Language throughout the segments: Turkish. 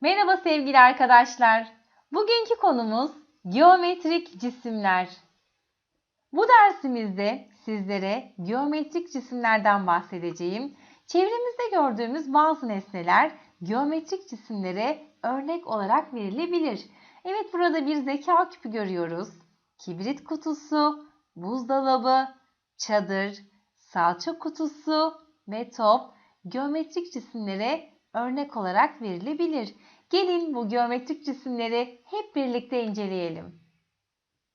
Merhaba sevgili arkadaşlar. Bugünkü konumuz geometrik cisimler. Bu dersimizde sizlere geometrik cisimlerden bahsedeceğim. Çevremizde gördüğümüz bazı nesneler geometrik cisimlere örnek olarak verilebilir. Evet burada bir zeka küpü görüyoruz. Kibrit kutusu, buzdolabı, çadır, salça kutusu ve top geometrik cisimlere örnek olarak verilebilir. Gelin bu geometrik cisimleri hep birlikte inceleyelim.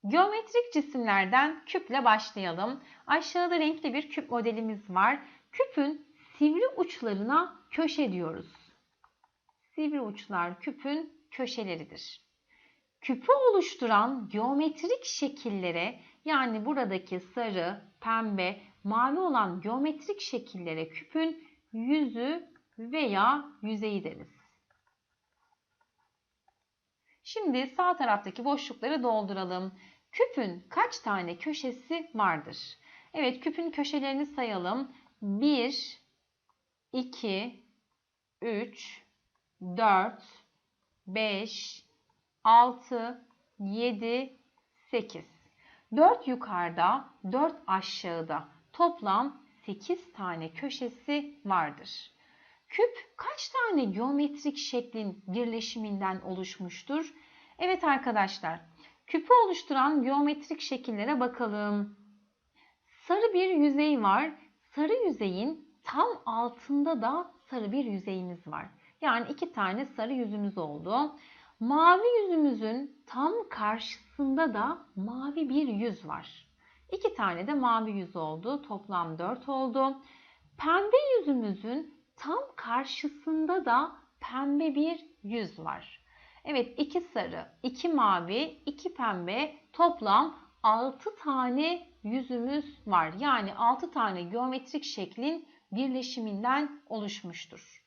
Geometrik cisimlerden küple başlayalım. Aşağıda renkli bir küp modelimiz var. Küpün sivri uçlarına köşe diyoruz. Sivri uçlar küpün köşeleridir. Küpü oluşturan geometrik şekillere yani buradaki sarı, pembe, mavi olan geometrik şekillere küpün yüzü veya yüzeyi deriz. Şimdi sağ taraftaki boşlukları dolduralım. Küpün kaç tane köşesi vardır? Evet küpün köşelerini sayalım. 1, 2, 3, 4, 5, 6, 7, 8. 4 yukarıda, 4 aşağıda. Toplam 8 tane köşesi vardır. Küp kaç tane geometrik şeklin birleşiminden oluşmuştur? Evet arkadaşlar, küpü oluşturan geometrik şekillere bakalım. Sarı bir yüzey var. Sarı yüzeyin tam altında da sarı bir yüzeyimiz var. Yani iki tane sarı yüzümüz oldu. Mavi yüzümüzün tam karşısında da mavi bir yüz var. İki tane de mavi yüz oldu. Toplam dört oldu. Pembe yüzümüzün tam karşısında da pembe bir yüz var. Evet iki sarı, iki mavi, iki pembe toplam 6 tane yüzümüz var. Yani 6 tane geometrik şeklin birleşiminden oluşmuştur.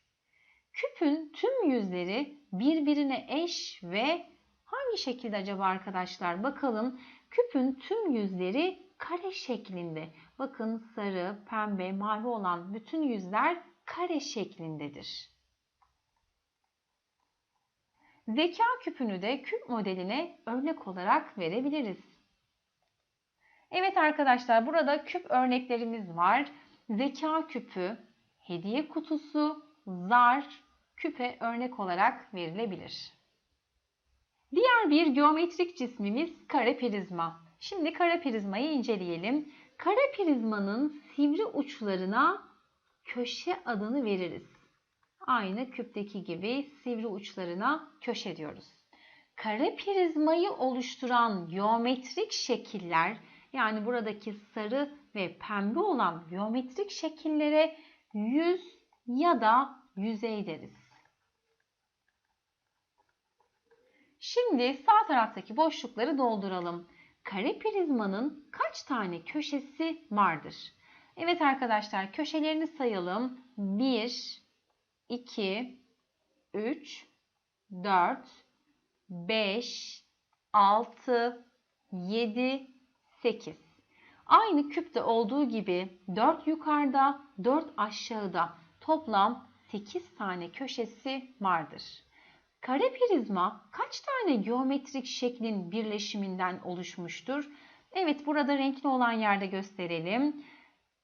Küpün tüm yüzleri birbirine eş ve hangi şekilde acaba arkadaşlar? Bakalım küpün tüm yüzleri kare şeklinde. Bakın sarı, pembe, mavi olan bütün yüzler kare şeklindedir. Zeka küpünü de küp modeline örnek olarak verebiliriz. Evet arkadaşlar burada küp örneklerimiz var. Zeka küpü, hediye kutusu, zar, küpe örnek olarak verilebilir. Diğer bir geometrik cismimiz kare prizma. Şimdi kare prizmayı inceleyelim. Kare prizmanın sivri uçlarına köşe adını veririz. Aynı küpteki gibi sivri uçlarına köşe diyoruz. Kare prizmayı oluşturan geometrik şekiller yani buradaki sarı ve pembe olan geometrik şekillere yüz ya da yüzey deriz. Şimdi sağ taraftaki boşlukları dolduralım. Kare prizmanın kaç tane köşesi vardır? Evet arkadaşlar köşelerini sayalım. 1, 2, 3, 4, 5, 6, 7, 8. Aynı küpte olduğu gibi 4 yukarıda, 4 aşağıda toplam 8 tane köşesi vardır. Kare prizma kaç tane geometrik şeklin birleşiminden oluşmuştur? Evet burada renkli olan yerde gösterelim.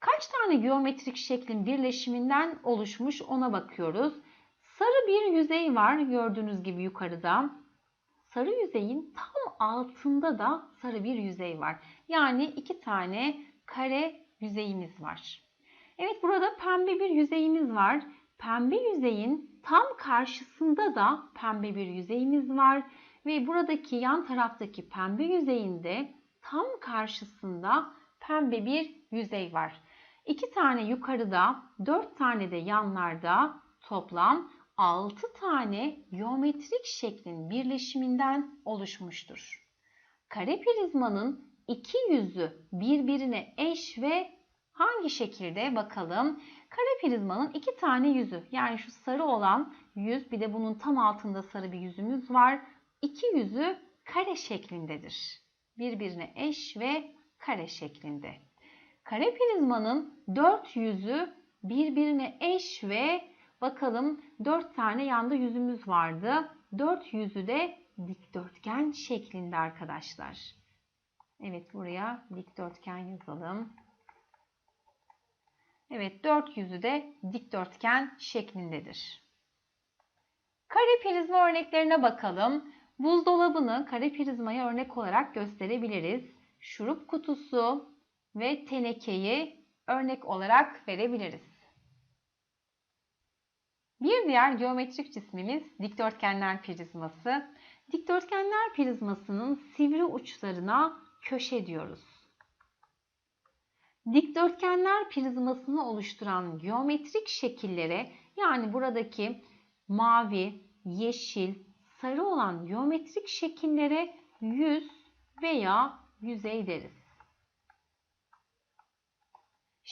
Kaç tane geometrik şeklin birleşiminden oluşmuş ona bakıyoruz. Sarı bir yüzey var gördüğünüz gibi yukarıda. Sarı yüzeyin tam altında da sarı bir yüzey var. Yani iki tane kare yüzeyimiz var. Evet burada pembe bir yüzeyimiz var. Pembe yüzeyin tam karşısında da pembe bir yüzeyimiz var. Ve buradaki yan taraftaki pembe yüzeyinde tam karşısında pembe bir yüzey var. 2 tane yukarıda, 4 tane de yanlarda toplam 6 tane geometrik şeklin birleşiminden oluşmuştur. Kare prizmanın iki yüzü birbirine eş ve hangi şekilde bakalım? Kare prizmanın iki tane yüzü yani şu sarı olan yüz bir de bunun tam altında sarı bir yüzümüz var. İki yüzü kare şeklindedir. Birbirine eş ve kare şeklinde. Kare prizmanın dört yüzü birbirine eş ve Bakalım 4 tane yanda yüzümüz vardı. 4 yüzü de dikdörtgen şeklinde arkadaşlar. Evet buraya dikdörtgen yazalım. Evet dört yüzü de dikdörtgen şeklindedir. Kare prizma örneklerine bakalım. Buzdolabını kare prizmaya örnek olarak gösterebiliriz. Şurup kutusu ve tenekeyi örnek olarak verebiliriz. Bir diğer geometrik cismimiz dikdörtgenler prizması. Dikdörtgenler prizmasının sivri uçlarına köşe diyoruz. Dikdörtgenler prizmasını oluşturan geometrik şekillere yani buradaki mavi, yeşil, sarı olan geometrik şekillere yüz veya yüzey deriz.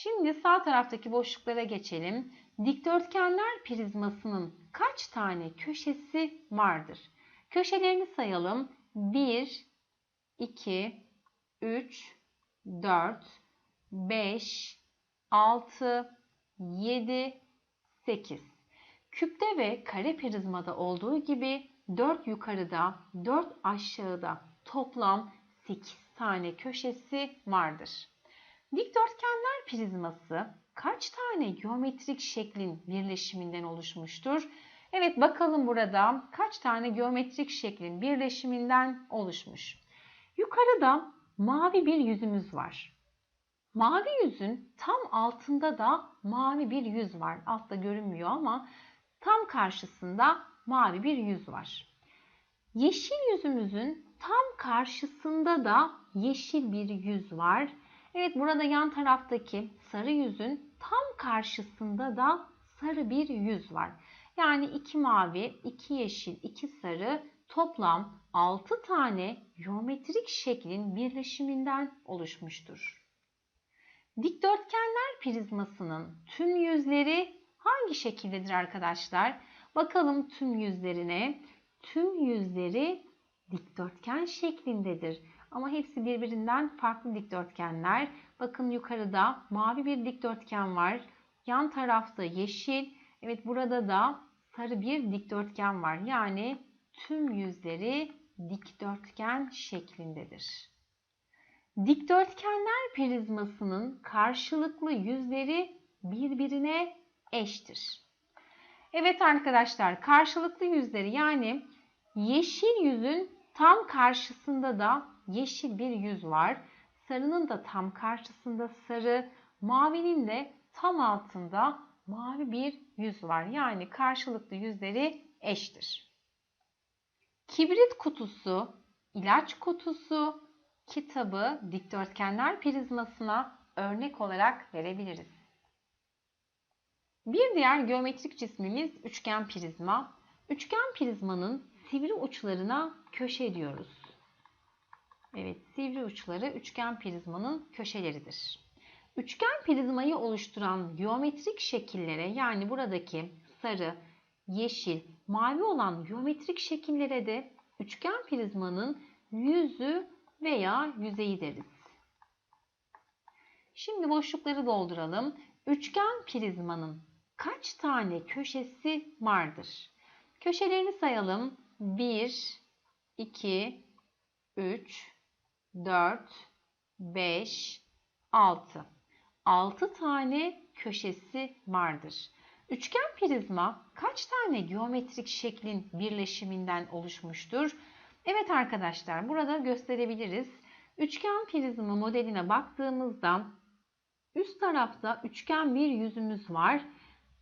Şimdi sağ taraftaki boşluklara geçelim. Dikdörtgenler prizmasının kaç tane köşesi vardır? Köşelerini sayalım. 1, 2, 3, 4, 5, 6, 7, 8. Küpte ve kare prizmada olduğu gibi 4 yukarıda, 4 aşağıda toplam 8 tane köşesi vardır. Dikdörtgenler prizması kaç tane geometrik şeklin birleşiminden oluşmuştur? Evet bakalım burada kaç tane geometrik şeklin birleşiminden oluşmuş. Yukarıda mavi bir yüzümüz var. Mavi yüzün tam altında da mavi bir yüz var. Altta görünmüyor ama tam karşısında mavi bir yüz var. Yeşil yüzümüzün tam karşısında da yeşil bir yüz var. Evet burada yan taraftaki sarı yüzün tam karşısında da sarı bir yüz var. Yani iki mavi, iki yeşil, iki sarı toplam 6 tane geometrik şeklin birleşiminden oluşmuştur. Dikdörtgenler prizmasının tüm yüzleri hangi şekildedir arkadaşlar? Bakalım tüm yüzlerine. Tüm yüzleri dikdörtgen şeklindedir. Ama hepsi birbirinden farklı dikdörtgenler. Bakın yukarıda mavi bir dikdörtgen var. Yan tarafta yeşil. Evet burada da sarı bir dikdörtgen var. Yani tüm yüzleri dikdörtgen şeklindedir. Dikdörtgenler prizmasının karşılıklı yüzleri birbirine eştir. Evet arkadaşlar karşılıklı yüzleri yani yeşil yüzün tam karşısında da yeşil bir yüz var. Sarının da tam karşısında sarı, mavinin de tam altında mavi bir yüz var. Yani karşılıklı yüzleri eştir. Kibrit kutusu, ilaç kutusu, kitabı dikdörtgenler prizmasına örnek olarak verebiliriz. Bir diğer geometrik cismimiz üçgen prizma. Üçgen prizmanın sivri uçlarına köşe diyoruz. Evet, sivri uçları üçgen prizmanın köşeleridir. Üçgen prizmayı oluşturan geometrik şekillere yani buradaki sarı, yeşil, mavi olan geometrik şekillere de üçgen prizmanın yüzü veya yüzeyi deriz. Şimdi boşlukları dolduralım. Üçgen prizmanın kaç tane köşesi vardır? Köşelerini sayalım. 1, 2, 3, 4, 5, 6. 6 tane köşesi vardır. Üçgen prizma kaç tane geometrik şeklin birleşiminden oluşmuştur? Evet arkadaşlar burada gösterebiliriz. Üçgen prizma modeline baktığımızda üst tarafta üçgen bir yüzümüz var.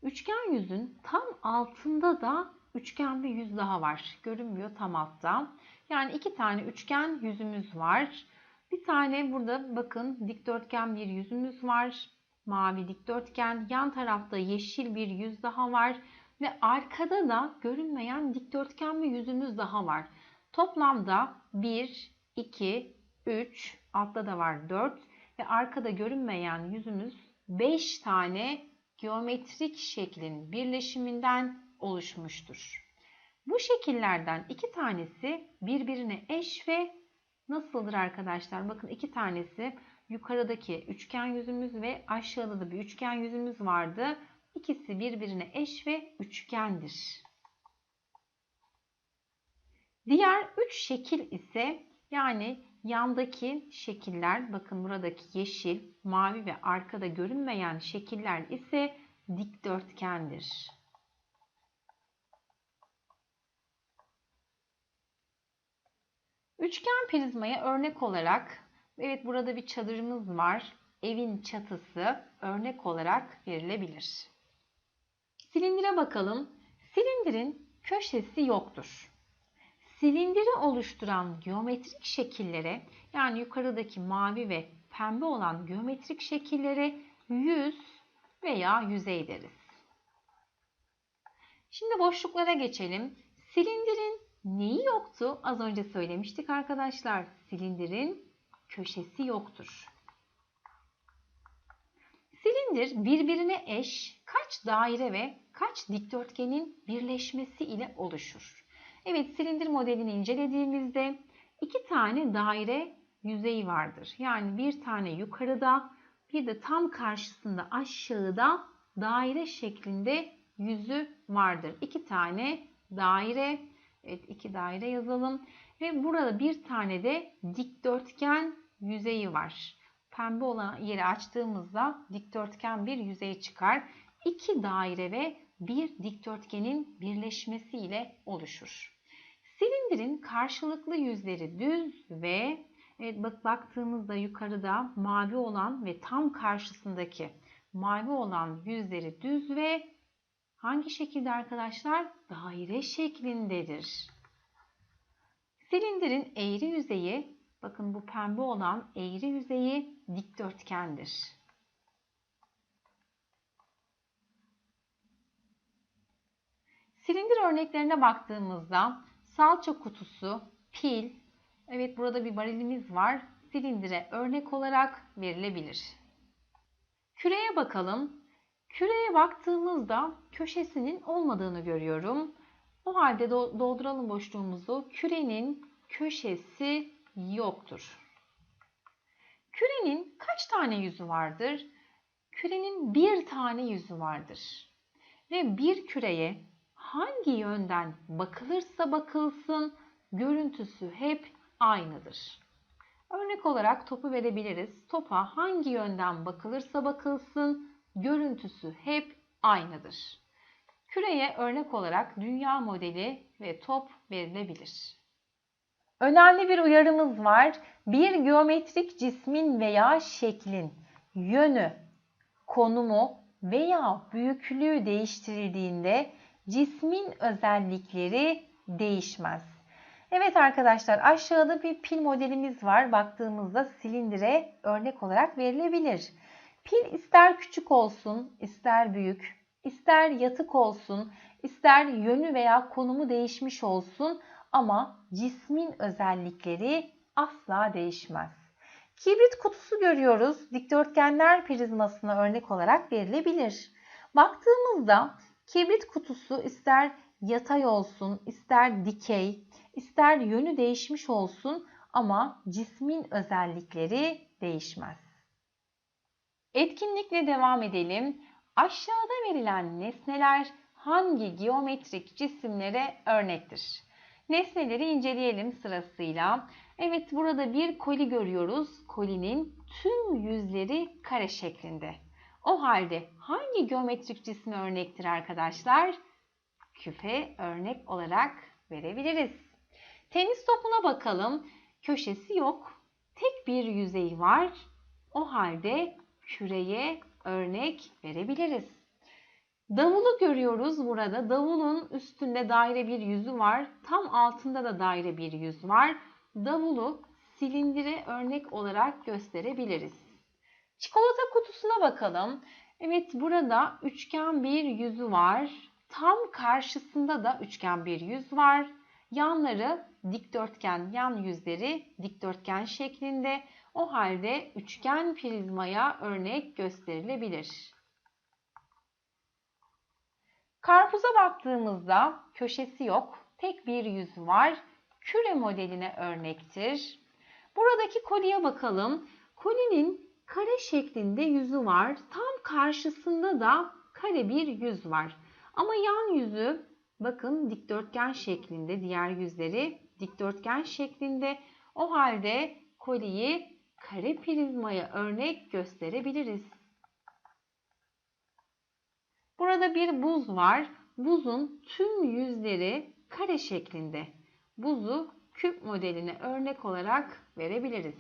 Üçgen yüzün tam altında da üçgen bir yüz daha var. Görünmüyor tam altta. Yani iki tane üçgen yüzümüz var. Bir tane burada bakın dikdörtgen bir yüzümüz var. Mavi dikdörtgen. Yan tarafta yeşil bir yüz daha var. Ve arkada da görünmeyen dikdörtgen bir yüzümüz daha var. Toplamda 1, 2, 3, altta da var 4 ve arkada görünmeyen yüzümüz 5 tane geometrik şeklin birleşiminden oluşmuştur. Bu şekillerden iki tanesi birbirine eş ve nasıldır arkadaşlar? Bakın iki tanesi yukarıdaki üçgen yüzümüz ve aşağıda da bir üçgen yüzümüz vardı. İkisi birbirine eş ve üçgendir. Diğer üç şekil ise yani yandaki şekiller bakın buradaki yeşil, mavi ve arkada görünmeyen şekiller ise dikdörtgendir. Üçgen prizmaya örnek olarak evet burada bir çadırımız var. Evin çatısı örnek olarak verilebilir. Silindire bakalım. Silindirin köşesi yoktur. Silindiri oluşturan geometrik şekillere yani yukarıdaki mavi ve pembe olan geometrik şekillere yüz veya yüzey deriz. Şimdi boşluklara geçelim. Silindirin neyi yoktu? Az önce söylemiştik arkadaşlar. Silindirin köşesi yoktur. Silindir birbirine eş kaç daire ve kaç dikdörtgenin birleşmesi ile oluşur. Evet silindir modelini incelediğimizde iki tane daire yüzeyi vardır. Yani bir tane yukarıda bir de tam karşısında aşağıda daire şeklinde yüzü vardır. İki tane daire, evet iki daire yazalım ve burada bir tane de dikdörtgen yüzeyi var. Pembe olan yeri açtığımızda dikdörtgen bir yüzey çıkar. İki daire ve bir dikdörtgenin birleşmesi ile oluşur. Silindirin karşılıklı yüzleri düz ve evet bak baktığımızda yukarıda mavi olan ve tam karşısındaki mavi olan yüzleri düz ve hangi şekilde arkadaşlar? Daire şeklindedir. Silindirin eğri yüzeyi bakın bu pembe olan eğri yüzeyi dikdörtgendir. Silindir örneklerine baktığımızda salça kutusu, pil, evet burada bir barilimiz var. Silindire örnek olarak verilebilir. Küreye bakalım. Küreye baktığımızda köşesinin olmadığını görüyorum. O halde dolduralım boşluğumuzu. Kürenin köşesi yoktur. Kürenin kaç tane yüzü vardır? Kürenin bir tane yüzü vardır. Ve bir küreye hangi yönden bakılırsa bakılsın görüntüsü hep aynıdır. Örnek olarak topu verebiliriz. Topa hangi yönden bakılırsa bakılsın görüntüsü hep aynıdır. Küreye örnek olarak dünya modeli ve top verilebilir. Önemli bir uyarımız var. Bir geometrik cismin veya şeklin yönü, konumu veya büyüklüğü değiştirildiğinde cismin özellikleri değişmez. Evet arkadaşlar aşağıda bir pil modelimiz var. Baktığımızda silindire örnek olarak verilebilir. Pil ister küçük olsun, ister büyük, ister yatık olsun, ister yönü veya konumu değişmiş olsun ama cismin özellikleri asla değişmez. Kibrit kutusu görüyoruz. Dikdörtgenler prizmasına örnek olarak verilebilir. Baktığımızda Kibrit kutusu ister yatay olsun, ister dikey, ister yönü değişmiş olsun ama cismin özellikleri değişmez. Etkinlikle devam edelim. Aşağıda verilen nesneler hangi geometrik cisimlere örnektir? Nesneleri inceleyelim sırasıyla. Evet burada bir koli görüyoruz. Kolinin tüm yüzleri kare şeklinde. O halde hangi geometrik cisim örnektir arkadaşlar? Küpe örnek olarak verebiliriz. Tenis topuna bakalım. Köşesi yok. Tek bir yüzey var. O halde küreye örnek verebiliriz. Davulu görüyoruz burada. Davulun üstünde daire bir yüzü var. Tam altında da daire bir yüz var. Davulu silindire örnek olarak gösterebiliriz. Çikolata kutusuna bakalım. Evet burada üçgen bir yüzü var. Tam karşısında da üçgen bir yüz var. Yanları dikdörtgen, yan yüzleri dikdörtgen şeklinde. O halde üçgen prizmaya örnek gösterilebilir. Karpuza baktığımızda köşesi yok. Tek bir yüz var. Küre modeline örnektir. Buradaki kolye bakalım. Kolinin kare şeklinde yüzü var. Tam karşısında da kare bir yüz var. Ama yan yüzü bakın dikdörtgen şeklinde, diğer yüzleri dikdörtgen şeklinde. O halde koliyi kare prizmaya örnek gösterebiliriz. Burada bir buz var. Buzun tüm yüzleri kare şeklinde. Buzu küp modeline örnek olarak verebiliriz.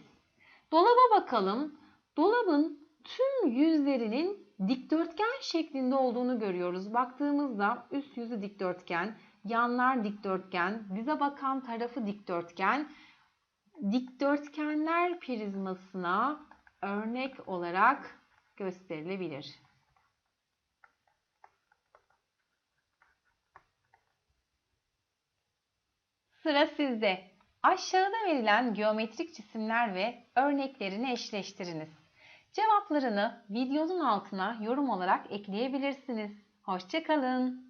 Dolaba bakalım. Dolabın tüm yüzlerinin dikdörtgen şeklinde olduğunu görüyoruz. Baktığımızda üst yüzü dikdörtgen, yanlar dikdörtgen, bize bakan tarafı dikdörtgen. Dikdörtgenler prizmasına örnek olarak gösterilebilir. Sıra sizde. Aşağıda verilen geometrik cisimler ve örneklerini eşleştiriniz. Cevaplarını videonun altına yorum olarak ekleyebilirsiniz. Hoşçakalın.